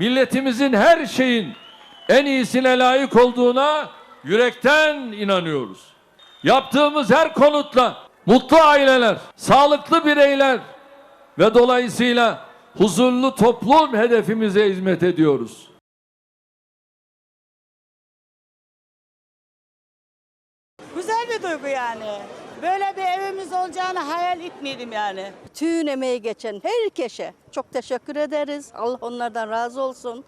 milletimizin her şeyin en iyisine layık olduğuna yürekten inanıyoruz. Yaptığımız her konutla mutlu aileler, sağlıklı bireyler ve dolayısıyla huzurlu toplum hedefimize hizmet ediyoruz. Güzel bir duygu yani. Böyle bir olacağını hayal etmedim yani. Tüm emeği geçen herkese çok teşekkür ederiz. Allah onlardan razı olsun.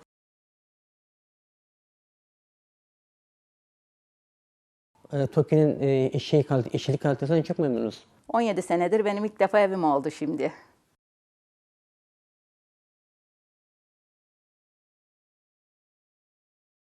E, TOKİ'nin e, işçilik kalitesinden çok memnunuz. 17 senedir benim ilk defa evim oldu şimdi.